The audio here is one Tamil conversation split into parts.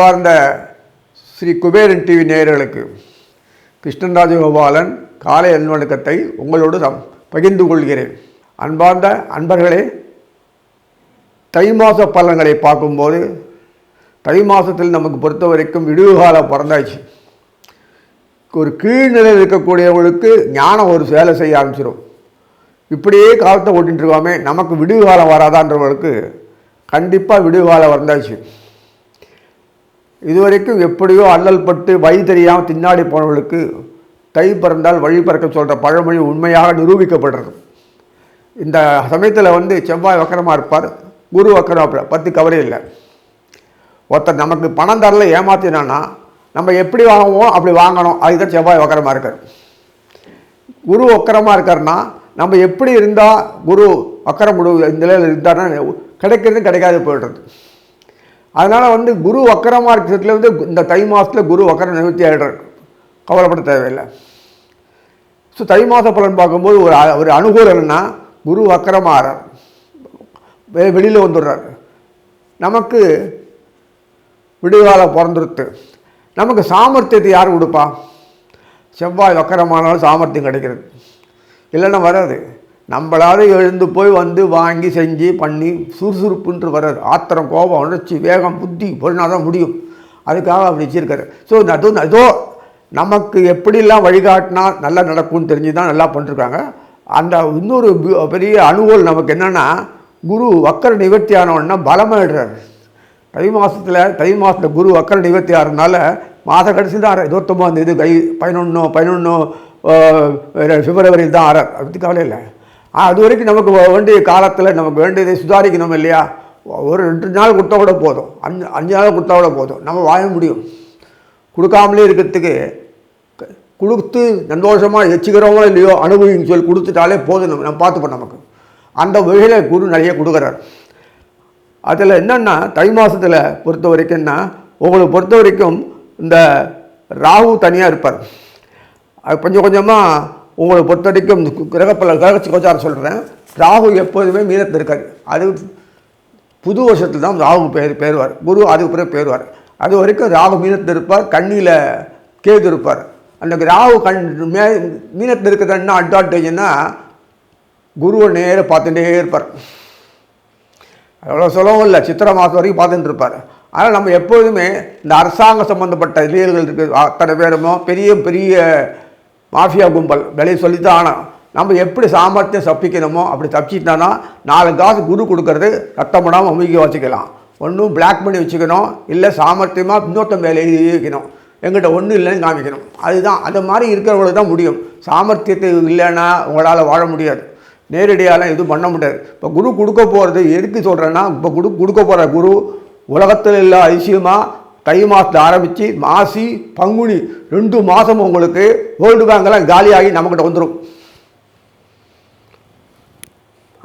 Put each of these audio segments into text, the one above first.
பார்ந்த ஸ்ரீ குபேரன் டிவி நேயர்களுக்கு கிருஷ்ணன் ராஜகோபாலன் காலை அன்வணக்கத்தை உங்களோடு சம் பகிர்ந்து கொள்கிறேன். அன்பார்ந்த அன்பர்களே தை மாத பலன்களை பார்க்கும்போது தை மாதத்தில் நமக்கு பொறுத்த வரைக்கும் விடுகாலம் பிறந்தாச்சு. ஒரு கீழ்நிலையில் இருக்கக்கூடியவங்களுக்கு ஞானம் ஒரு வேலை செய்ய ஆரம்பிச்சிடும் இப்படியே காலத்தை ஓட்டிகிட்டு இருக்கோமே நமக்கு விடுவு காலம் வராதான்றவங்களுக்கு கண்டிப்பாக விடுகாலம் வந்தாச்சு. இதுவரைக்கும் எப்படியோ அல்லல் பட்டு வழி தெரியாமல் தின்னாடி போனவர்களுக்கு தை பிறந்தால் வழி பிறக்க சொல்கிற பழமொழி உண்மையாக நிரூபிக்கப்படுறது. இந்த சமயத்தில் வந்து செவ்வாய் வக்கரமாக இருப்பார் குரு வக்கரம் பத்து பற்றி கவலை இல்லை. ஒருத்தர் நமக்கு பணம் தரல ஏமாத்தினான்னா நம்ம எப்படி வாங்குவோம் அப்படி வாங்கணும். அதுதான் செவ்வாய் வக்கரமாக இருக்கார். குரு வக்கரமாக இருக்காருன்னா நம்ம எப்படி இருந்தால் குரு வக்கரம் முழு இந்த நிலையில் இருந்தார்னா கிடைக்கிறது கிடைக்காது போயிடுறது. அதனால் வந்து குரு வக்கரமாக இருக்கிறதுல வந்து இந்த தை மாதத்தில் குரு வக்கரம் நிவர்த்தி ஆகிடுறாரு கவலைப்பட தேவையில்லை. ஸோ தை மாத பலன் பார்க்கும்போது ஒரு ஒரு அனுகூலம் என்னன்னா குரு வக்கரமாகிறார் வெ வெளியில் வந்துடுறார். நமக்கு விடுகாலம் பிறந்துருத்து. நமக்கு சாமர்த்தியத்தை யார் கொடுப்பா? செவ்வாய் வக்கரமானாலும் சாமர்த்தியம் கிடைக்கிறது. இல்லைன்னா வராது. நம்மளால எழுந்து போய் வந்து வாங்கி செஞ்சு பண்ணி சுறுசுறுப்புன்ற வராது. ஆத்திரம் கோபம் உணர்ச்சி வேகம் புத்தி பொருளாக தான் முடியும். அதுக்காக அப்படி வச்சிருக்காரு. ஸோ அதுவும் ஏதோ நமக்கு எப்படிலாம் வழிகாட்டினா நல்லா நடக்கும்னு தெரிஞ்சு தான் நல்லா பண்ணிருக்காங்க. அந்த இன்னொரு பெரிய அனுகூல் நமக்கு என்னென்னா குரு வக்கர நிவர்த்தி ஆனவொன்னா பலமாயிடுறாரு தை மாதத்தில் தை மாதத்தில் குரு வக்கர நிவர்த்தி ஆகிறதுனால மாத கடைசி தான் இருபத்தொம்போது இது கை பதினொன்று பதினொன்று பிப்ரவரியில் தான் ஆறார் அதை பற்றி கவலை இல்லை. அது வரைக்கும் நமக்கு வேண்டிய காலத்தில் நமக்கு வேண்டியதை சுதாரிக்கணும் இல்லையா? ஒரு ரெண்டு நாள் கொடுத்தா கூட போதும். அஞ்சு அஞ்சு நாள் கொடுத்தா கூட போதும். நம்ம வாழ முடியும். கொடுக்காமலே இருக்கிறதுக்கு கொடுத்து சந்தோஷமாக எச்சுக்கிறோமோ இல்லையோ அனுபவின்னு சொல்லி கொடுத்துட்டாலே போதும் நம்ம நம்ம பார்த்துப்போம் நமக்கு. அந்த வகையில் குரு நிறைய கொடுக்குறாரு. அதில் என்னென்னா தை மாதத்தில் பொறுத்த வரைக்கும்னா உங்களை பொறுத்த வரைக்கும் இந்த ராகு தனியாக இருப்பார். அது கொஞ்சம் கொஞ்சமாக உங்களை பொறுத்த வரைக்கும் கிரகப்பல கிரக கோச்சாரம் சொல்கிறேன் ராகு எப்போதுமே மீனத்தில் இருக்கார் அது புது வருஷத்தில் தான் ராகு பேர் பேருவார் குரு அதுக்கு பிறகு பேருவார் அது வரைக்கும் ராகு மீனத்தில் இருப்பார் கண்ணியில் கேது இருப்பார். அந்த ராகு கண் மே மீனத்தில் இருக்கிறது என்ன அட்வான்டேஜ்னா குருவை நேராக பார்த்துட்டே இருப்பார். அவ்வளோ சொல்லவும் இல்லை. சித்திரை மாதம் வரைக்கும் பார்த்துட்டு இருப்பார். ஆனால் நம்ம எப்போதுமே இந்த அரசாங்க சம்மந்தப்பட்ட இளைஞர்கள் இருக்குது. அத்தனை பேருமோ பெரிய பெரிய மாஃபியா கும்பல் வெளியே சொல்லித்தான் ஆனால் நம்ம எப்படி சாமர்த்தியம் தப்பிக்கணுமோ அப்படி தப்பிச்சிட்டோன்னா நாலு காசு குரு கொடுக்கறது ரத்தம் படாமல் அமுக்கி வச்சுக்கலாம். ஒன்றும் பிளாக் பண்ணி வச்சுக்கணும் இல்லை சாமர்த்தியமாக இன்னொருத்தன் மேலே எழுதி வைக்கணும். எங்கிட்ட ஒன்றும் இல்லைன்னு காமிக்கணும். அதுதான் அந்த மாதிரி இருக்கிறவங்களுக்கு தான் முடியும். சாமர்த்தியத்தை இல்லைன்னா உங்களால் வாழ முடியாது. நேரடியாலாம் எதுவும் பண்ண முடியாது. இப்போ குரு கொடுக்க போகிறது எதுக்கு சொல்கிறேன்னா இப்போ குரு கொடுக்க போகிற குரு உலகத்தில் இல்லை அதிசயமாக தை மாதத்தில் ஆரம்பித்து மாசி பங்குனி ரெண்டு மாதம் உங்களுக்கு வேர்ல்டு பேங்கெல்லாம் காலியாகி நம்மக்கிட்ட வந்துடும்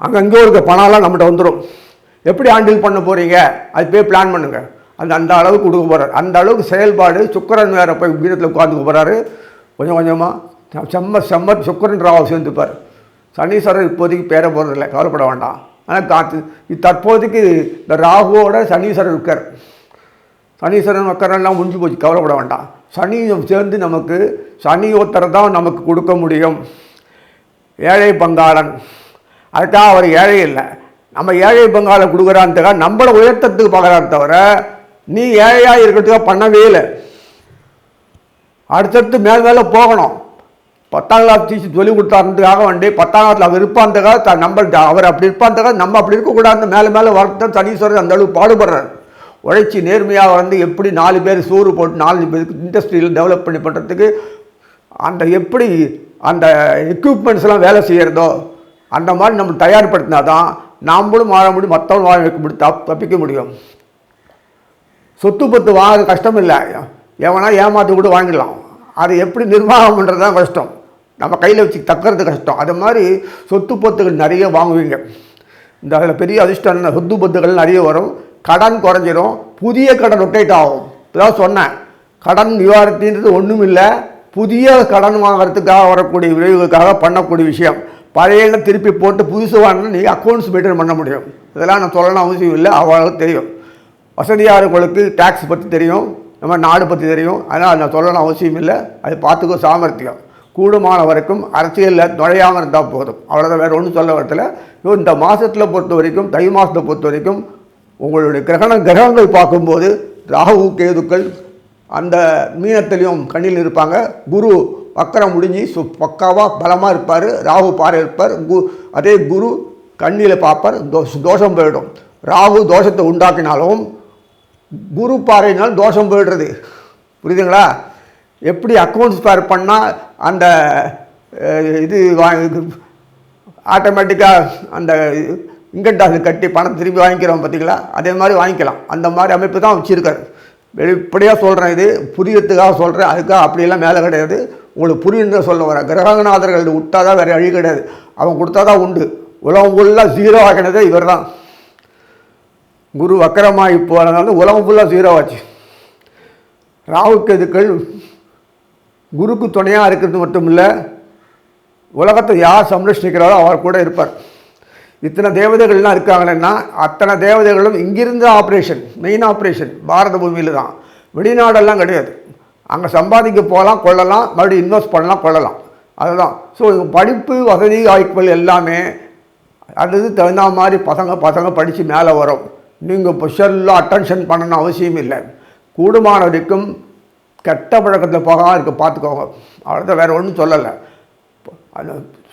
அங்கங்கே இருக்க பணம்லாம் நம்மகிட்ட வந்துடும் எப்படி ஹேண்டில் பண்ண போகிறீங்க அது போய் பிளான் பண்ணுங்கள் அந்த அந்த அளவுக்கு கொடுக்க போகிறார் அந்த அளவுக்கு செயல்பாடு சுக்கரன் வேறு போய் வீரத்தில் உட்காந்துக்க போகிறாரு கொஞ்சம் கொஞ்சமாக செம்ம செம்ம சுக்கரன் ராவ் சேர்ந்துப்பார். சனீஸ்வரர் இப்போதைக்கு பேர போகிறதில்ல கவலைப்பட வேண்டாம். ஆனால் காத்து தற்போதைக்கு இந்த ராகுவோட சனீஸ்வரர் இருக்கார். சனீஸ்வரன் மக்கரெல்லாம் முடிஞ்சு போச்சு. கவலைப்பட வேண்டாம். சனியும் சேர்ந்து நமக்கு சனி தான் நமக்கு கொடுக்க முடியும். ஏழை பங்காளன். அதுக்காக அவர் ஏழை இல்லை. நம்ம ஏழை பங்காளன் கொடுக்குறான்றதுக்காக நம்மளை உயர்த்தத்துக்கு பார்க்குறாரு தவிர நீ ஏழையாக இருக்கிறதுக்காக பண்ணவே இல்லை. அடுத்தடுத்து மேல் மேலே போகணும். பத்தாம் கிளாஸ் டீச்சர் சொல்லி கொடுத்தாருக்காக வண்டி பத்தாம் கிளாஸில் அவர் இருப்பான்றதுக்காக நம்ம அவர் அப்படி இருப்பான்றதுக்காக நம்ம அப்படி இருக்கக்கூடாது மேலே மேலே வரத்தான் சனீஸ்வரர் அந்த அளவுக்கு பாடுபடுறார். உழைச்சி நேர்மையாக வந்து எப்படி நாலு பேர் சோறு போட்டு நாலு பேருக்கு இண்டஸ்ட்ரியில் டெவலப் பண்ணி பண்ணுறதுக்கு அந்த எப்படி அந்த எக்யூப்மெண்ட்ஸ்லாம் வேலை செய்கிறதோ அந்த மாதிரி நம்ம தயார்படுத்தினா தான் நாமளும் வாழ முடியும் மற்றவங்களும் வாழ வைக்க முடியும் தப் தப்பிக்க முடியும். சொத்து பத்து வாங்க கஷ்டம் இல்லை. எவனா ஏமாற்றி கூட வாங்கிடலாம். அது எப்படி நிர்வாகம் பண்ணுறது தான் கஷ்டம். நம்ம கையில் வச்சு தக்கிறது கஷ்டம். அது மாதிரி சொத்து பத்துகள் நிறைய வாங்குவீங்க. இந்த அதில் பெரிய அதிர்ஷ்டம் சொத்து பத்துகள் நிறைய வரும். கடன் குறைஞ்சிரும் புதிய கடன் ரொட்டேட் ஆகும். இதான் சொன்னேன். கடன் நிவாரணத்தின்றது ஒன்றும் இல்லை புதிய கடன் வாங்குறதுக்காக வரக்கூடிய விளைவுகளுக்காக பண்ணக்கூடிய விஷயம். பழைய திருப்பி போட்டு புதுசு வாங்கினா நீங்கள் அக்கௌண்ட்ஸ் மெயின்டைன் பண்ண முடியும். இதெல்லாம் நான் சொல்லணும் அவசியம் இல்லை. அவ்வளோ தெரியும். வசதியாளர்களுக்கு டேக்ஸ் பற்றி தெரியும். நம்ம நாடு பற்றி தெரியும். அதனால் நான் சொல்லணும் அவசியம் இல்லை. அது பார்த்துக்கோ சாமர்த்தியம். கூடுமான வரைக்கும் அரசியலில் நுழையாமல் இருந்தால் போதும். அவ்வளோதான் வேறு ஒன்றும் சொல்ல வரத்தில் இந்த மாதத்தில் பொறுத்த வரைக்கும் தை மாதத்தை பொறுத்த வரைக்கும் உங்களுடைய கிரகண கிரகங்கள் பார்க்கும்போது ராகு கேதுக்கள் அந்த மீனத்திலையும் கண்ணில் இருப்பாங்க. குரு வக்கரம் முடிஞ்சு சு பக்காவாக பலமாக இருப்பார். ராகு பாறை இருப்பார். கு அதே குரு கண்ணில் பார்ப்பார். தோஷ தோஷம் போயிடும். ராகு தோஷத்தை உண்டாக்கினாலும் குரு பாறையினால் தோஷம் போயிடுறது. புரியுதுங்களா? எப்படி அக்கௌண்ட்ஸ் பேர் பண்ணால் அந்த இது வா ஆட்டோமேட்டிக்காக அந்த இன்கம் டாக்ஸ் கட்டி பணம் திரும்பி வாங்கிக்கிறோம் பார்த்தீங்களா? அதே மாதிரி வாங்கிக்கலாம். அந்த மாதிரி அமைப்பு தான் வச்சுருக்காரு. வெளிப்படையாக சொல்கிறேன் இது புரியத்துக்காக சொல்கிறேன் அதுக்காக அப்படியெல்லாம் மேலே கிடையாது. உங்களுக்கு புரியுன்னு சொல்ல வரேன். கிரகநாதர்கள் விட்டா தான் வேறு அழி கிடையாது. அவன் கொடுத்தா தான் உண்டு. உலகம் ஃபுல்லாக ஜீரோ ஆகினதே இவர் தான் குரு வக்கரமாகி போனதால உலகம் ஃபுல்லாக ஜீரோ ஆச்சு. ராவுக்கெதுக்கள் குருக்கு துணையாக இருக்கிறது மட்டும் இல்லை உலகத்தை யார் சம்ரட்சிக்கிறாரோ அவர் கூட இருப்பார். இத்தனை தேவதைகள்லாம் இருக்காங்கன்னா அத்தனை தேவதைகளும் இங்கிருந்து ஆப்ரேஷன் மெயின் ஆப்ரேஷன் பாரத பூமியில் தான். வெளிநாடெல்லாம் கிடையாது. அங்கே சம்பாதிக்க போகலாம் கொள்ளலாம் மறுபடியும் இன்வெஸ்ட் பண்ணலாம் கொள்ளலாம். அதுதான். ஸோ படிப்பு வசதி வாய்ப்புகள் எல்லாமே அது தகுந்த மாதிரி பசங்க பசங்க படித்து மேலே வரும். நீங்கள் இப்போ அட்டென்ஷன் பண்ணணும் அவசியம் இல்லை. கூடுமான வரைக்கும் கெட்ட பழக்கத்தில் போகாமல் இருக்க பார்த்துக்கோங்க அவ்வளோதான் வேறு ஒன்றும் சொல்லலை.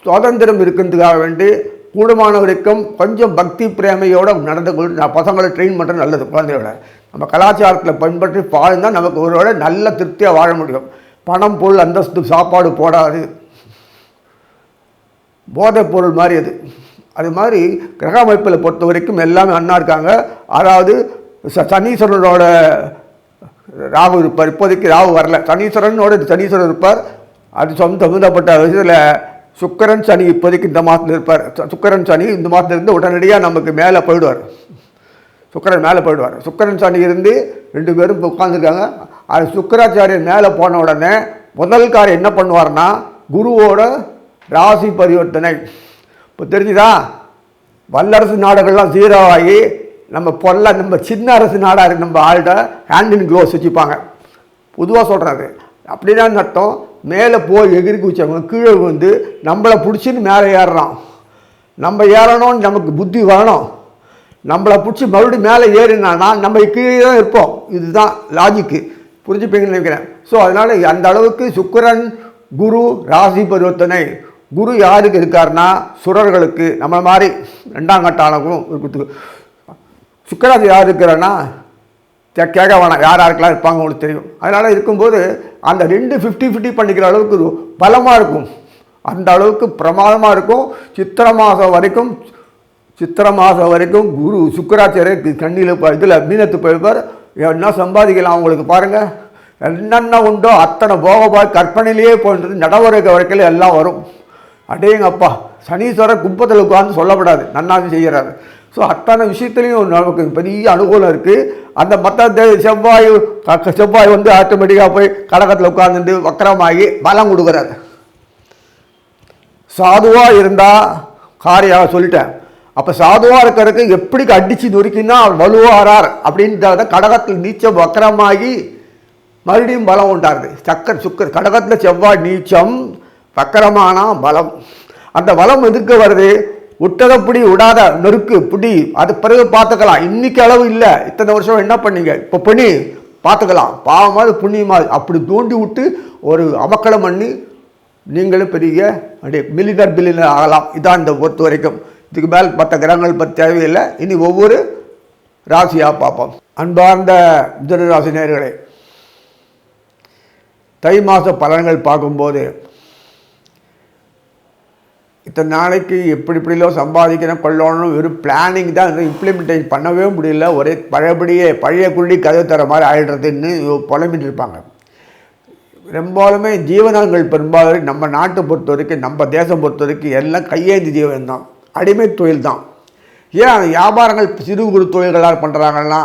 சுதந்திரம் இருக்கிறதுக்காக வேண்டி கூடுமான வரைக்கும் கொஞ்சம் பக்தி பிரேமையோடு நடந்து கொண்டு நான் பசங்களை ட்ரெயின் பண்ணுறது நல்லது குழந்தையோட நம்ம கலாச்சாரத்தில் பின்பற்றி வாழ்ந்தால் நமக்கு ஒருவேளை நல்ல திருப்தியாக வாழ முடியும். பணம் பொருள் அந்தஸ்து சாப்பாடு போடாது. போதைப் பொருள் மாதிரி அது. அது மாதிரி கிரக அமைப்பில் பொறுத்த வரைக்கும் எல்லாமே அண்ணா இருக்காங்க. அதாவது ச- சனீஸ்வரனோட ராகு இருப்பார். இப்போதைக்கு ராகு வரல. சனீஸ்வரனோட சனீஸ்வரர் இருப்பார். அது சொந்த சம்மந்தப்பட்ட விஷயத்தில் சுக்கரன் சனி இப்போதைக்கு இந்த மாதத்தில் இருப்பார். சுக்கரன் சனி இந்த மாதத்துல இருந்து உடனடியாக நமக்கு மேலே போயிடுவார். சுக்கரன் மேலே போயிடுவார். சுக்கரன் சனி இருந்து ரெண்டு பேரும் இப்போ உட்காந்துருக்காங்க அது சுக்கராச்சாரியன் மேலே போன உடனே முதல் என்ன பண்ணுவார்னா குருவோட ராசி பரிவர்த்தனை. இப்போ தெரிஞ்சுதா? வல்லரசு நாடுகள்லாம் ஜீரோ ஆகி நம்ம பொல்ல நம்ம சின்ன அரசு நாடாக நம்ம ஆள்கிட்ட ஹேண்ட் இன் க்ளோஸ் வச்சுப்பாங்க பொதுவாக சொல்கிறது அப்படிதான் அர்த்தம்? மேலே போய் எகிரி குச்சவங்க கீழே வந்து நம்மளை பிடிச்சின்னு மேலே ஏறுறான். நம்ம ஏறணும்னு நமக்கு புத்தி வேணும். நம்மளை பிடிச்சி மறுபடியும் மேலே ஏறினானா நம்ம கீழே தான் இருப்போம். இதுதான் லாஜிக்கு புரிஞ்சுப்பீங்கன்னு நினைக்கிறேன். ஸோ அதனால் அந்த அளவுக்கு சுக்கரன் குரு ராசி பரிவர்த்தனை குரு யாருக்கு இருக்காருன்னா சுரர்களுக்கு நம்ம மாதிரி ரெண்டாம் கட்டாளங்களும் இருக்கிறதுக்கு. சுக்கராசி யார் இருக்கிறான்னா கேட்க வேணாம் யார் யாருக்கெல்லாம் இருப்பாங்க உங்களுக்கு தெரியும். அதனால் இருக்கும்போது அந்த ரெண்டு ஃபிஃப்டி ஃபிஃப்டி பண்ணிக்கிற அளவுக்கு பலமாக இருக்கும். அந்த அளவுக்கு பிரமாதமாக இருக்கும். சித்திரை மாதம் வரைக்கும் சித்திரை மாதம் வரைக்கும் குரு சுக்கராச்சாரியர் கண்ணியில் இதில் மீனத்து போயிருப்பார். என்ன சம்பாதிக்கலாம் அவங்களுக்கு பாருங்கள் என்னென்ன உண்டோ அத்தனை போகபாய் கற்பனையிலேயே போன்றது நடவடிக்கை வரைக்கும் எல்லாம் வரும். அடேங்கப்பா சனீஸ்வரர் குப்பத்தில் உட்காந்து சொல்லப்படாது. நன்னாசி செய்கிறாரு ஸோ அத்தனை விஷயத்துலையும் நமக்கு பெரிய அனுகூலம் இருக்குது அந்த மற்ற செவ்வாய் க- செவ்வாய் வந்து ஆட்டோமேட்டிக்காக போய் கடகத்தில் உட்காந்துட்டு வக்கரமாகி பலம் கொடுக்குறாரு. சாதுவாக இருந்தால் காரியாக சொல்லிட்டேன். அப்போ சாதுவாக இருக்கிறதுக்கு எப்படி அடித்து நொறுக்கினா அவர் வலுவாரார் அப்படின்றத கடகத்தில் நீச்சம் வக்கரமாகி மறுபடியும் பலம் உண்டாருது. சக்கர் சுக்கர் கடகத்தில் செவ்வாய் நீச்சம் வக்கரமானா பலம். அந்த பலம் எதுக்கு வருது? விட்டதை பிடி விடாத நெருக்கு பிடி அது பிறகு பார்த்துக்கலாம். இன்னைக்கு அளவு இல்லை. இத்தனை வருஷம் என்ன பண்ணீங்க? இப்போ பண்ணி பார்த்துக்கலாம். பாவமாவது புண்ணியமாவது அப்படி தூண்டி விட்டு ஒரு அமக்கலம் பண்ணி நீங்களும் பெரிய அப்படியே மில்லினர் பில்லினர் ஆகலாம். இதான் இந்த பொறுத்த வரைக்கும். இதுக்கு மேல் மற்ற கிரகங்கள் பற்றி தேவையில்லை. இனி ஒவ்வொரு ராசியாக பார்ப்போம். அன்பார்ந்த மிதன ராசி நேர்களே தை மாத பலன்கள் பார்க்கும்போது இத்தனை நாளைக்கு எப்படி இப்படிலோ சம்பாதிக்கணும் கொள்ளணும் வெறும் பிளானிங் தான் இம்ப்ளிமெண்டேஷன் பண்ணவே முடியல. ஒரே பழையபடியே பழைய குள்ளி கதவு தர மாதிரி ஆயிடுறதுன்னு புலம்பிட்டு இருப்பாங்க. பெரும்பாலுமே ஜீவனங்கள் பெரும்பாலும் நம்ம நாட்டை பொறுத்த வரைக்கும் நம்ம தேசம் பொறுத்த வரைக்கும் எல்லாம் கையேந்தி ஜீவன் தான். அடிமை தொழில் தான். ஏன் அந்த வியாபாரங்கள் சிறு குறு தொழில்களாக பண்ணுறாங்கன்னா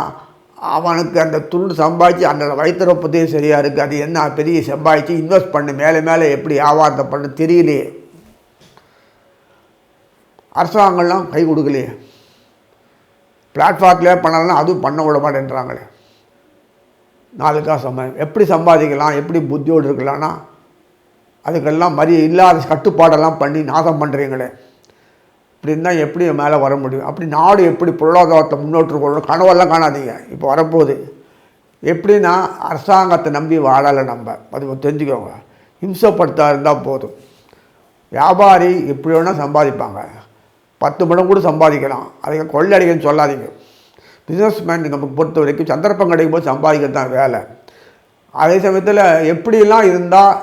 அவனுக்கு அந்த துண்டு சம்பாதிச்சு அந்த வயிற்றுப்பதே சரியாக இருக்குது அது என்ன பெரிய சம்பாதிச்சு இன்வெஸ்ட் பண்ணு மேலே மேலே எப்படி வியாபாரத்தை பண்ண தெரியலையே. அரசாங்கம்லாம் கை கொடுக்கலையே. பிளாட்ஃபார்ம்லேயே பண்ணலாம் அதுவும் பண்ண விட மாட்டேன்றாங்களே. நாளுக்காக சம்பாதி எப்படி சம்பாதிக்கலாம் எப்படி புத்தியோடு இருக்கலாம்னா அதுக்கெல்லாம் மரிய இல்லாத கட்டுப்பாடெல்லாம் பண்ணி நாசம் பண்ணுறீங்களே இப்படி இருந்தால் எப்படி மேலே வர முடியும்? அப்படி நாடு எப்படி பொருளாதாரத்தை முன்னோட்டு கொள்ளணும்? கனவெல்லாம் காணாதீங்க. இப்போ வரப்போகுது. எப்படின்னா அரசாங்கத்தை நம்பி வாழலை நம்ம. அது தெரிஞ்சுக்கோங்க. ஹிம்சப்படுத்தா இருந்தால் போதும். வியாபாரி எப்படி வேணால் சம்பாதிப்பாங்க. பத்து மடம் கூட சம்பாதிக்கலாம். அதை கொள்ளடிக்கன்னு சொல்லாதீங்க. பிஸ்னஸ் மேன் நமக்கு பொறுத்த வரைக்கும் சந்தர்ப்பம் கிடைக்கும் போது சம்பாதிக்கிறது தான் வேலை. அதே சமயத்தில் எப்படிலாம் இருந்தால்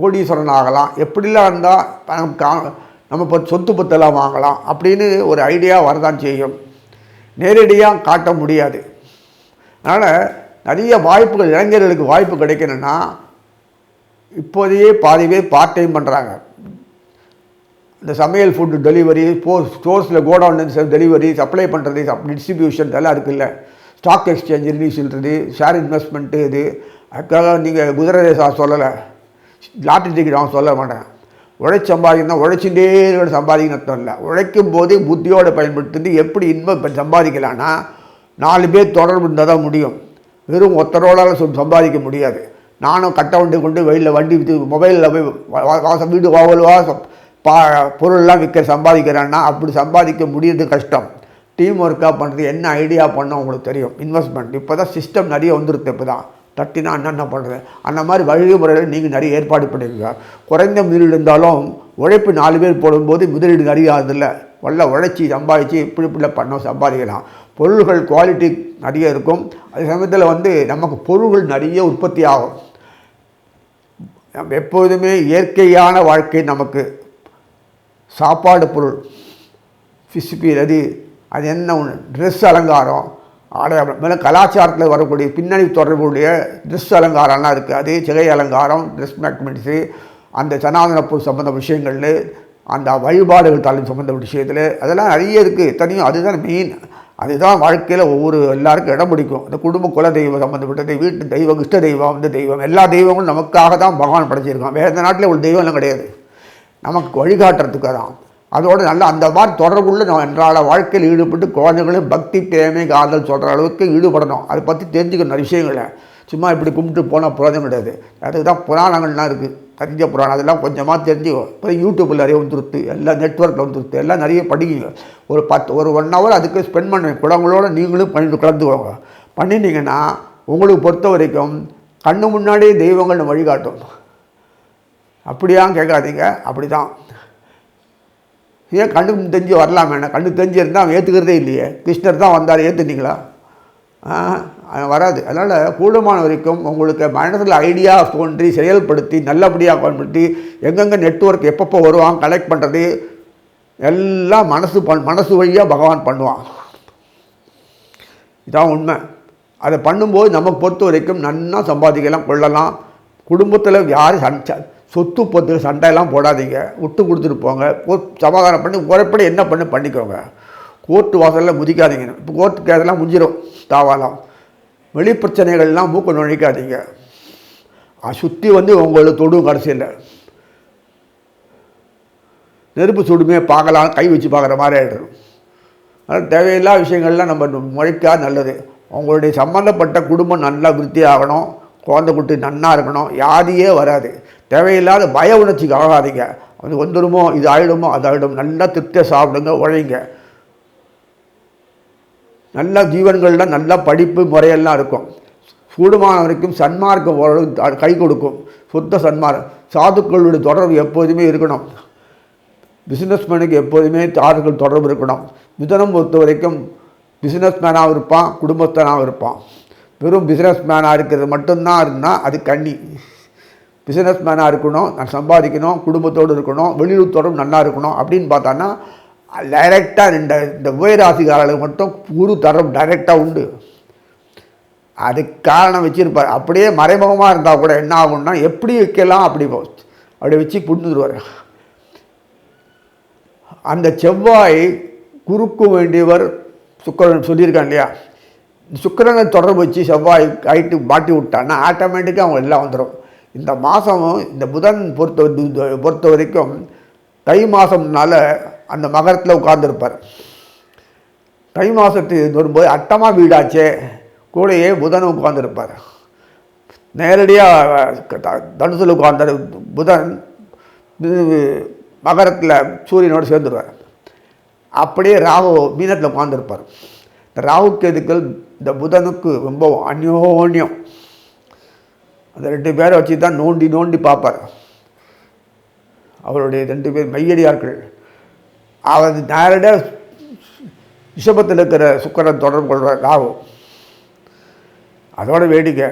கோடீஸ்வரன் ஆகலாம். எப்படிலாம் இருந்தால் பணம் கா நம்ம இப்போ சொத்து பத்தெல்லாம் வாங்கலாம் அப்படின்னு ஒரு ஐடியா வரதான் செய்யும். நேரடியாக காட்ட முடியாது. அதனால் நிறைய வாய்ப்புகள் இளைஞர்களுக்கு வாய்ப்பு கிடைக்கணும்னா இப்போதையே பாதி பேர் பார்ட் டைம் பண்ணுறாங்க இந்த சமையல் ஃபுட்டு டெலிவரி போ ஸ்டோர்ஸில் கோடவுன்லேருந்து டெலிவரி சப்ளை பண்ணுறது டிஸ்ட்ரிபியூஷன் இதெல்லாம் இருக்குல்ல. ஸ்டாக் எக்ஸ்சேஞ்ச் ரிலீஸ்ன்றது ஷேர் இன்வெஸ்ட்மெண்ட்டு இது. அதுக்காக நீங்கள் குதிரை சார் சொல்லலை. லாட்ரி டிக்கெட் அவன் சொல்ல மாட்டேன். உழைச்சி சம்பாதிக்கணும் உழைச்சிட்டே இருக்கணும் சம்பாதிக்கணும் இல்லை உழைக்கும் போதே புத்தியோடு பயன்படுத்தி எப்படி இன்வெஸ்ட் சம்பாதிக்கலான்னா நாலு பேர் தொடர்பு இருந்தால் தான் முடியும். வெறும் ஒத்தரோடால் சம்பாதிக்க முடியாது. நானும் கட்ட வண்டி கொண்டு வெளியில் வண்டி விற்று மொபைலில் போய் வா- வா- வாசம் வீடு வாவல் வாசம் பா பொருள்லாம் விற்க சம்பாதிக்கிறேன்னா அப்படி சம்பாதிக்க முடியுது கஷ்டம். டீம் ஒர்க்காக பண்ணுறது என்ன ஐடியா பண்ணோம் உங்களுக்கு தெரியும். இன்வெஸ்ட்மெண்ட் இப்போ தான் சிஸ்டம் நிறைய வந்துருக்கு இப்போ தான் தட்டினா என்னென்ன பண்ணுறது அந்த மாதிரி வழிமுறைகள் நீங்கள் நிறைய ஏற்பாடு பண்ணிருக்கீங்க. குறைந்த முதலீடு இருந்தாலும் உழைப்பு நாலு பேர் போடும்போது முதலீடு நிறைய அதில் வல்ல உழைச்சி சம்பாதிச்சு இப்படி இப்படிலாம் பண்ணோம் சம்பாதிக்கலாம். பொருள்கள் குவாலிட்டி நிறைய இருக்கும். அதே சமயத்தில் வந்து நமக்கு பொருள்கள் நிறைய உற்பத்தி ஆகும். எப்போதுமே இயற்கையான வாழ்க்கை நமக்கு சாப்பாடு பொருள் ஃபிசிபி அது அது என்ன ஒன்று ட்ரெஸ் அலங்காரம் ஆடை மேலே கலாச்சாரத்தில் வரக்கூடிய பின்னணி தொடர்புடைய ட்ரெஸ் அலங்காரம்லாம் இருக்குது அது சிகை அலங்காரம் ட்ரெஸ் மேக்மெண்ட்ஸு அந்த சனாதன பொருள் சம்மந்த விஷயங்கள் அந்த வழிபாடுகள் தாலும் சம்மந்த விஷயத்தில் அதெல்லாம் நிறைய இருக்குது தனியும் அதுதான் மெயின் அதுதான் வாழ்க்கையில் ஒவ்வொரு எல்லாருக்கும் இடம் பிடிக்கும். இந்த குடும்ப குல தெய்வம் சம்மந்தப்பட்டது வீட்டு தெய்வம் இஷ்ட தெய்வம் வந்து தெய்வம் எல்லா தெய்வங்களும் நமக்காக தான் பகவான் படைச்சிருக்கான். வேறு எந்த நாட்டில் ஒரு தெய்வம்லாம் கிடையாது. நமக்கு வழிகாட்டுறதுக்கு தான் அதோடு நல்ல அந்த மாதிரி தொடர்புள்ள நம்ம அன்றாட வாழ்க்கையில் ஈடுபட்டு குழந்தைகளும் பக்தி தேமை காதல் சொல்கிற அளவுக்கு ஈடுபடணும். அதை பற்றி தெரிஞ்சுக்கணும் நிறைய விஷயங்களை. சும்மா இப்படி கும்பிட்டு போனால் புரோஜனம் கிடையாது. அதுக்கு தான் புராணங்கள்லாம் இருக்குது தெரிஞ்ச புராணம் அதெல்லாம் கொஞ்சமாக தெரிஞ்சு இப்போ யூடியூப்பில் நிறைய வந்துருத்து எல்லாம் நெட்ஒர்க்கில் வந்துருத்து எல்லாம் நிறைய படிங்க. ஒரு பத்து ஒரு ஒன் ஹவர் அதுக்கு ஸ்பெண்ட் பண்ணுவேன் குழந்தைங்களோட நீங்களும் பண்ணிட்டு கலந்துக்கோங்க. பண்ணிட்டீங்கன்னா உங்களுக்கு பொறுத்த வரைக்கும் கண்ணு முன்னாடியே தெய்வங்கள் வழிகாட்டும். அப்படியான்னு கேட்காதீங்க. அப்படி தான் ஏன் கண்ணுக்கு தெரிஞ்சு வரலாமே என்ன? கண்ணுக்கு தெரிஞ்சு இருந்தால் அவன் ஏற்றுக்கிறதே இல்லையே. கிருஷ்ணர் தான் வந்தார் ஏற்றுனீங்களா அது வராது. அதனால் கூடுமான வரைக்கும் உங்களுக்கு மனசில் ஐடியா தோன்றி செயல்படுத்தி நல்லபடியாக பயன்படுத்தி எங்கெங்கே நெட்ஒர்க் எப்பப்போ வருவான் கலெக்ட் பண்ணுறது எல்லாம் மனசு பண் மனசு வழியாக பகவான் பண்ணுவான். இதான் உண்மை. அதை பண்ணும்போது நமக்கு பொறுத்த வரைக்கும் நன்னா சம்பாதிக்கலாம் கொள்ளலாம். குடும்பத்தில் யார் சமைச்சா சொத்து பொத்து சண்டையெல்லாம் போடாதீங்க. விட்டு கொடுத்துட்டு போங்க. சமாதானம் பண்ணி உரைப்படி என்ன பண்ணு பண்ணிக்கோங்க. கோர்ட்டு வாசலில் முதிக்காதீங்க இப்போ கோர்ட்டு கேஸெல்லாம் முடிஞ்சிடும் தாவாலாம் வெளி பிரச்சனைகள்லாம் மூக்க நுழைக்காதீங்க. சுற்றி வந்து உங்களை தொடும் கடைசியில். நெருப்பு சுடுமே பார்க்கலாம். கை வச்சு பார்க்குற மாதிரி ஆகிடும் அதனால் தேவையில்லா விஷயங்கள்லாம் நம்ம முளைக்கா நல்லது. உங்களுடைய சம்மந்தப்பட்ட குடும்பம் நல்லா விருத்தி ஆகணும். குழந்தை குட்டி நன்னாக இருக்கணும் யாதியே வராது. தேவையில்லாத பய உணர்ச்சிக்கு ஆகாதீங்க. அது வந்துடுமோ இது ஆகிடுமோ அது ஆகிடும் நல்லா திருப்தியாக சாப்பிடுங்க உழைங்க. நல்ல ஜீவன்கள்லாம் நல்ல படிப்பு முறையெல்லாம் இருக்கும். கூடுமான வரைக்கும் சன்மார்க்கம் ஓரளவு கை கொடுக்கும். சுத்த சன்மார்க்கம் சாதுக்களுடைய தொடர்பு எப்போதுமே இருக்கணும். பிஸ்னஸ்மேனுக்கு எப்போதுமே சாதுக்கள் தொடர்பு இருக்கணும். மிதனம் பொறுத்த வரைக்கும் பிஸ்னஸ்மேனாகவும் இருப்பான் குடும்பஸ்தனாகவும் இருப்பான். வெறும் பிஸ்னஸ் மேனாக இருக்கிறது மட்டும்தான் இருந்தால் அது கண்ணி. பிஸ்னஸ் மேனாக இருக்கணும் நான் சம்பாதிக்கணும் குடும்பத்தோடு இருக்கணும் வெளியூர் நல்லா இருக்கணும் அப்படின்னு பார்த்தோன்னா டைரெக்டாக இந்த இந்த உயராசிகாரர்களுக்கு மட்டும் குரு தரம் டைரெக்டாக உண்டு. அதுக்கு காரணம் வச்சுருப்பார். அப்படியே மறைமுகமாக இருந்தால் கூட என்ன ஆகும்னா எப்படி வைக்கலாம் அப்படி போ- அப்படி வச்சு புண்ணுருவார் அந்த செவ்வாய் குறுக்கு வேண்டியவர் சுக்கரன் சொல்லியிருக்கான் இல்லையா? சுக்கிரனை தொடர்பு வச்சு செவ்வாய் ஆகிட்டு மாட்டி விட்டான்னா ஆட்டோமேட்டிக்காக அவங்க எல்லாம் வந்துடும் இந்த மாதம் இந்த புதன் பொறுத்த பொறுத்த வரைக்கும் தை மாதம்னால அந்த மகரத்தில் உட்கார்ந்துருப்பார். தை மாதத்துக்கு வரும்போது அட்டமாக வீடாச்சே கூடயே புதன் உட்கார்ந்துருப்பார். நேரடியாக தனுசில் உட்கார்ந்த புதன் மகரத்தில் சூரியனோடு சேர்ந்துருவார். அப்படியே ராகு மீனத்தில் உட்காந்துருப்பார் இந்த ராகு கேதுக்கள் இந்த புதனுக்கு ரொம்ப அந்யோன்யம். அந்த ரெண்டு பேரை வச்சு தான் நோண்டி நோண்டி பார்ப்பார். அவருடைய ரெண்டு பேர் மையடியார்கள். அவர் நேரடியாக ரிஷபத்தில் இருக்கிற சுக்கரன் தொடர்பு கொள்வார் ராகு. அதோட வேடிக்கை.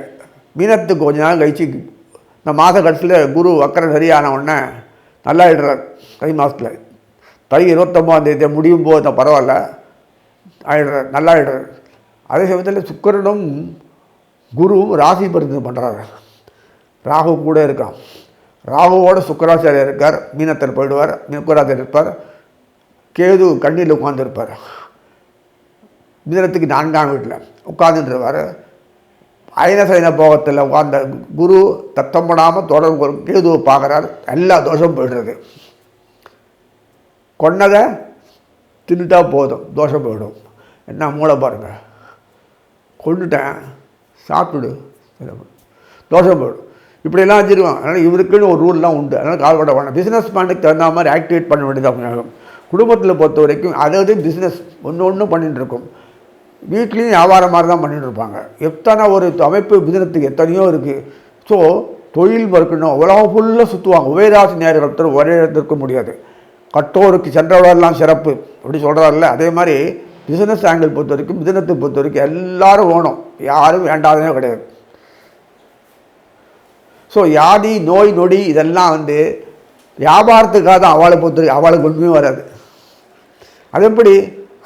மீனத்துக்கு கொஞ்ச நாள் கழிச்சு இந்த மாத கடைசியில் குரு வக்கரம் சரியான உடனே நல்லா ஆகிடுறார் தை மாதத்தில் தை இருபத்தொம்போதாந்தேதி முடியும் போது பரவாயில்ல ஆயிடுறார் நல்லா ஆயிடுறார் அதே சமயத்தில் சுக்கரனும் குருவும் ராசி பரிந்து பண்ணுறாரு ராகு கூட இருக்கான். ராகுவோட சுக்கராச்சாரியர் இருக்கார். மீனத்தில் போயிடுவார். சுக்கராச்சாரியர் இருப்பார். கேது கண்ணியில் உட்காந்துருப்பார் மீனத்துக்கு நான்காம் வீட்டில் உட்காந்துட்டுருவார் அயனசைன போகத்தில் உட்கார்ந்த குரு தத்தம் பண்ணாமல் தொடர்பு கேதுவை பார்க்குறார். எல்லா தோஷம் போயிடுறது. கொன்னதை தின்னுட்டா போதும். தோஷம் போயிடும். என்ன மூளை பாருங்கள் கொண்டுட்டேன். சாப்பிட்டுடு. தோஷம் போடு. இப்படியெல்லாம் வச்சுருவான் அதனால் இவருக்குன்னு ஒரு ரூல்லாம் உண்டு. அதனால் கால்பட வேணாம். பிஸ்னஸ் மேனுக்கு தகுந்த மாதிரி ஆக்டிவேட் பண்ண வேண்டியதாக குடும்பத்தில் பொறுத்த வரைக்கும் அதாவது பிஸ்னஸ் ஒன்று ஒன்று பண்ணிட்டு இருக்கும். வீட்லேயும் வியாபாரம் மாதிரி தான் பண்ணிட்டு இருப்பாங்க. எத்தனை ஒரு அமைப்பு பிசினத்துக்கு எத்தனையோ இருக்குது ஸோ தொழில் இருக்கணும் உலகம் ஃபுல்லாக சுற்றுவாங்க உபயராசி நேரத்தில் ஒருத்தர் ஒரே இடத்துல இருக்க முடியாது. கட்டோருக்கு சென்றவரெல்லாம் சிறப்பு. அப்படி சொல்கிறாருல்ல அதே மாதிரி பிஸ்னஸ் ஆங்கிள் பொறுத்த வரைக்கும் பிசினத்தை பொறுத்த வரைக்கும் எல்லாரும் ஓணும். யாரும் வேண்டாதனே கிடையாது. ஸோ யாதி நோய் நொடி இதெல்லாம் வந்து வியாபாரத்துக்காக தான் அவளை பொறுத்த வரைக்கும் அவளுக்கு ஒன்றுமே வராது. அது எப்படி?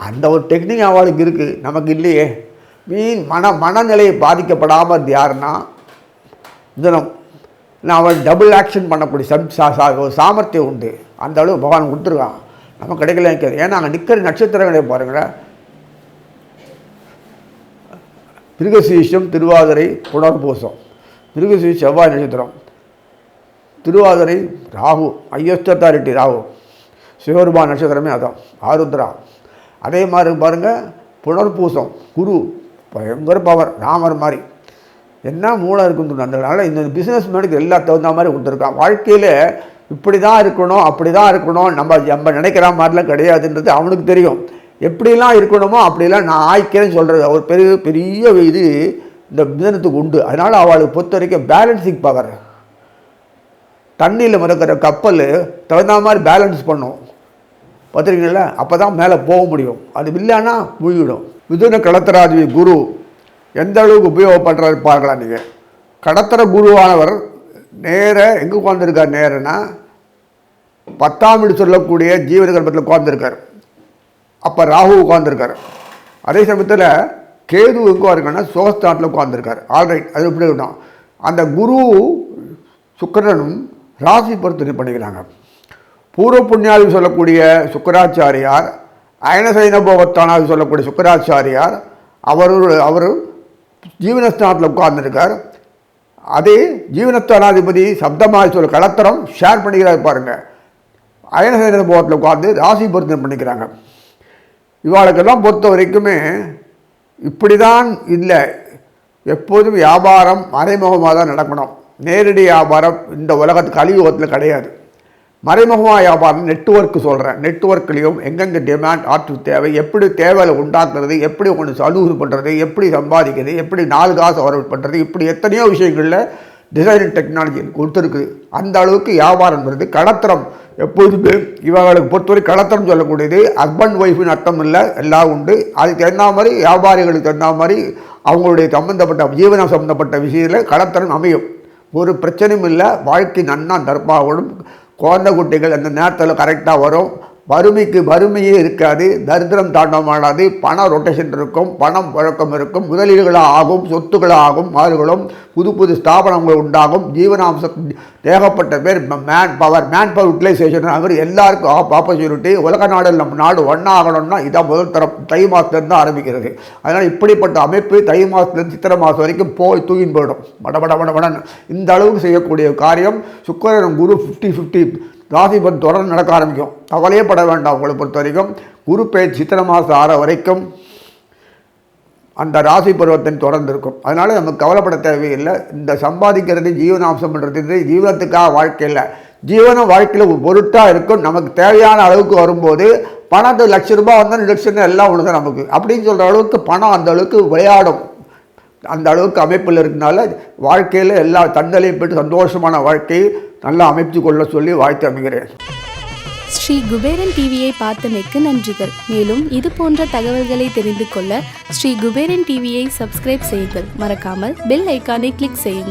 அந்த ஒரு டெக்னிக் அவளுக்கு இருக்குது நமக்கு இல்லையே. மீன் மன மனநிலையை பாதிக்கப்படாமல் இருந்து யாருன்னா தினம் நான் அவள் டபுள் ஆக்ஷன் பண்ணக்கூடிய சம் சா சா ஒரு சாமர்த்தியம் உண்டு. அந்த அளவு பகவான் கொடுத்துருக்கான். நம்ம கிடைக்கல நிற்காது ஏன்னா அங்கே நிற்கிற நட்சத்திரங்களே பாருங்களேன். மிருகசீஷம் திருவாதிரை புனர்பூசம். மிருகசீஷம் செவ்வாய் நட்சத்திரம். Thiruvathirai Rahu highest authority Rahu. சிவருபா நட்சத்திரமே அதான் ஆருத்ரா. அதே மாதிரி பாருங்கள் புனர்பூசம் குரு பயங்கர பவர் ராமர் மாதிரி. என்ன மூளை இருக்குன்னு அதனால இந்த பிஸ்னஸ் மேனுக்கு எல்லா தகுந்த மாதிரி கொடுத்துருக்கான். வாழ்க்கையில் இப்படி தான் இருக்கணும் அப்படி தான் இருக்கணும் நம்ம நம்ம நினைக்கிற மாதிரிலாம் கிடையாதுன்றது அவனுக்கு தெரியும். எப்படிலாம் இருக்கணுமோ அப்படிலாம் நான் ஆய்க்கிறேன்னு சொல்கிறது ஒரு பெரிய பெரிய இது இந்த மிதனத்துக்கு உண்டு. அதனால் அவளுக்கு பொறுத்த வரைக்கும் பேலன்சிங் பவர் தண்ணியில் மிதக்கிற கப்பல் தகுந்த மாதிரி பேலன்ஸ் பண்ணும். பார்த்துருக்கீங்களா அப்போ தான் மேலே போக முடியும். அது இல்லைன்னா மூழ்கிடும். மிதுன கடத்தராஜி குரு எந்த அளவுக்கு உபயோகப்படுறாரு பார்க்கலாம் நீங்கள் கடத்தர குருவானவர் நேர எங்கே உட்காந்துருக்கார் நேரன்னா பத்தாம் வீடு சொல்லக்கூடிய ஜீவன கர்ப்பத்தில் உட்காந்துருக்கார் அப்போ ராகு உட்காந்துருக்காரு அதே சமயத்தில் கேது எங்கே இருக்கான்னா சுகஸ்தானத்தில் உட்காந்துருக்கார் ஆல்ரைட் அது எப்படி இருக்கட்டும். அந்த குரு சுக்கரனும் ராசி பொறுத்து பண்ணிக்கிறாங்க. பூர்வ புண்ணியாதி சொல்லக்கூடிய சுக்கராச்சாரியார் அயனசைன போகத்தானாதி சொல்லக்கூடிய சுக்கராச்சாரியார் அவர் அவர் ஜீவனஸ்தானத்தில் உட்கார்ந்துருக்கார். அதே ஜீவனஸ்தானாதிபதி சப்தமாதி சொல்ல கலத்தரம் ஷேர் பண்ணிக்கிறார் பாருங்கள் அயனசைன போகத்தில் உட்கார்ந்து ராசி பொருத்தனை பண்ணிக்கிறாங்க. இவாளுக்கெல்லாம் பொறுத்த வரைக்குமே இப்படி தான் இல்லை. எப்போதும் வியாபாரம் மறைமுகமாக தான் நடக்கணும். நேரடி வியாபாரம் இந்த உலகத்து கலியுகத்தில் கிடையாது. மறைமுகமாக வியாபாரம் நெட்வொர்க் சொல்கிறேன் நெட்வொர்க்லேயும் எங்கெங்கே டிமாண்ட் ஆற்று தேவை எப்படி தேவையில் உண்டாக்குறது எப்படி ஒன்று சலுகை பண்ணுறது எப்படி சம்பாதிக்கிறது எப்படி நாலு காசு வரவு பண்ணுறது இப்படி எத்தனையோ விஷயங்களில் டிசைனிங் டெக்னாலஜி கொடுத்துருக்குது அந்த அளவுக்கு வியாபாரம் வருது கடத்திரம் எப்போதுமே இவங்களுக்கு பொறுத்தவரை கடத்திரம் சொல்லக்கூடியது ஹஸ்பண்ட் ஒய்ஃபின் அர்த்தம் இல்லை. எல்லாம் உண்டு. அதுக்கு தகுந்த மாதிரி வியாபாரிகளுக்கு தகுந்த மாதிரி அவங்களுடைய சம்பந்தப்பட்ட ஜீவனம் சம்மந்தப்பட்ட விஷயத்தில் கடத்திரம் அமையும். ஒரு பிரச்சனையும் இல்லை. வாழ்க்கை நன்னா தர்ப்பாகணும் குழந்தை குட்டிகள் அந்த நேரத்தில் கரெக்டாக வரும். வறுமைக்கு வறுமையே இருக்காது தரித்திரம் தாண்டவமானது பண ரொட்டேஷன் இருக்கும் பணம் புழக்கம் இருக்கும் முதலீடுகளாக ஆகும் சொத்துக்களாக ஆகும் மாறுகளும் புது புது ஸ்தாபனங்கள் உண்டாகும் ஜீவனாம்சம் தேகப்பட்ட பேர் man power man power utilisation அவர் எல்லாருக்கும் ஆப்பர்ச்சுனிட்டி உலக நாடு நம்ம நாடு ஒன்றாகணும்னா இதான் முதல் தரம் தை மாதத்துலேருந்து தான் ஆரம்பிக்கிறது. அதனால் இப்படிப்பட்ட அமைப்பு தை மாதத்துலேருந்து சித்திரை மாதம் வரைக்கும் போய் தூயின் போயிடும். வட வட வட வடன் இந்த அளவுக்கு செய்யக்கூடிய காரியம் சுக்கரன் குரு ஃபிஃப்டி ஃபிஃப்டி ராசி பலன் தொடர்ந்து நடக்க ஆரம்பிக்கும். கவலையே பட வேண்டாம் உங்களை பொறுத்த வரைக்கும் குரு பெயர் சித்திர மாதம் ஆற வரைக்கும் அந்த ராசி பருவத்தின் தொடர்ந்து இருக்கும். அதனால் நமக்கு கவலைப்பட தேவையில்லை. இந்த சம்பாதிக்கிறது ஜீவனாம்சம் பண்ணுறது ஜீவனத்துக்காக வாழ்க்கையில் ஜீவனம் வாழ்க்கையில் ஒரு பொருட்டாக இருக்கும். நமக்கு தேவையான அளவுக்கு வரும்போது பணத்து லட்ச ரூபாய் வந்தால் லட்சம் எல்லாம் ஒன்று தான் நமக்கு. அப்படின்னு சொல்கிற அளவுக்கு பணம் அந்த அளவுக்கு விளையாடும். அந்த அளவுக்கு அமைப்பில் இருக்கனால வாழ்க்கையில் எல்லா தண்டலையும் பெற்று சந்தோஷமான வாழ்க்கையை நல்லா அமைத்து கொள்ள சொல்லி வாழ்த்து அமைகிறேன். ஸ்ரீ குபேரன் டிவியை பார்த்தமைக்கு நன்றிகள். மேலும் இது போன்ற தகவல்களை தெரிந்து கொள்ள ஸ்ரீ குபேரன் டிவியை சப்ஸ்கிரைப் செய்யுங்கள். மறக்காமல் பெல் ஐக்கானை கிளிக் செய்யுங்கள்.